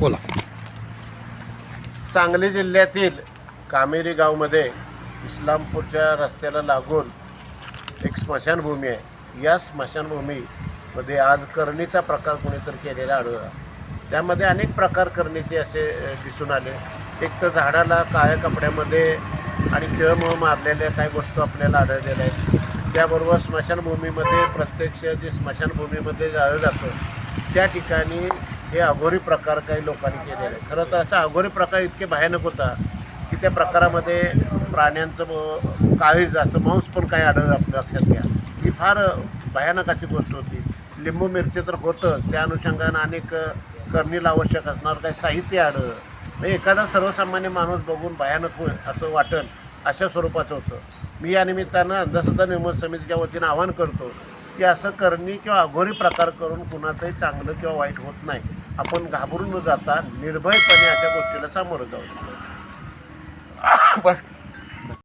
बोला. सांगली जिल्ह्यातील कामेरी गावमध्ये इस्लामपूरच्या रस्त्याला लागून एक स्मशानभूमी आहे. या स्मशानभूमीमध्ये आज करणीचा प्रकार कोणीतरी केलेला आढळला. त्यामध्ये अनेक प्रकार करणीचे असे दिसून आले. एक तर झाडाला काळ्या कपड्यामध्ये आणि किळमळ मारलेल्या काही वस्तू आपल्याला आढळलेल्या आहेत. त्याबरोबर स्मशानभूमीमध्ये प्रत्यक्ष जे स्मशानभूमीमध्ये जाळलं जातं त्या ठिकाणी हे अघोरी प्रकार काही लोकांनी केलेले आहे खरं तर असा अघोरी प्रकार इतके भयानक होता की त्या प्रकारामध्ये प्राण्यांचं ब- काळीज असं मांस पण काही आढळलं आपल्या लक्षात घ्या. ही फार भयानक अशी गोष्ट होती. लिंबू मिरची तर होतं. त्या अनुषंगानं अनेक करणीला आवश्यक असणार काही साहित्य आढळलं. म्हणजे एखादा सर्वसामान्य माणूस बघून भयानक होईल असं वाटेल अशा स्वरूपाचं होतं. मी या निमित्तानं अंधश्रद्धा निर्मूलन समितीच्या वतीनं आवाहन करतो की असं करणे किंवा अघोरी प्रकार करून कुणाचंही चांगलं किंवा वाईट होत नाही. आपण घाबरून न जाता निर्भयपणे अशा गोष्टीला सामोरं जाऊ बस.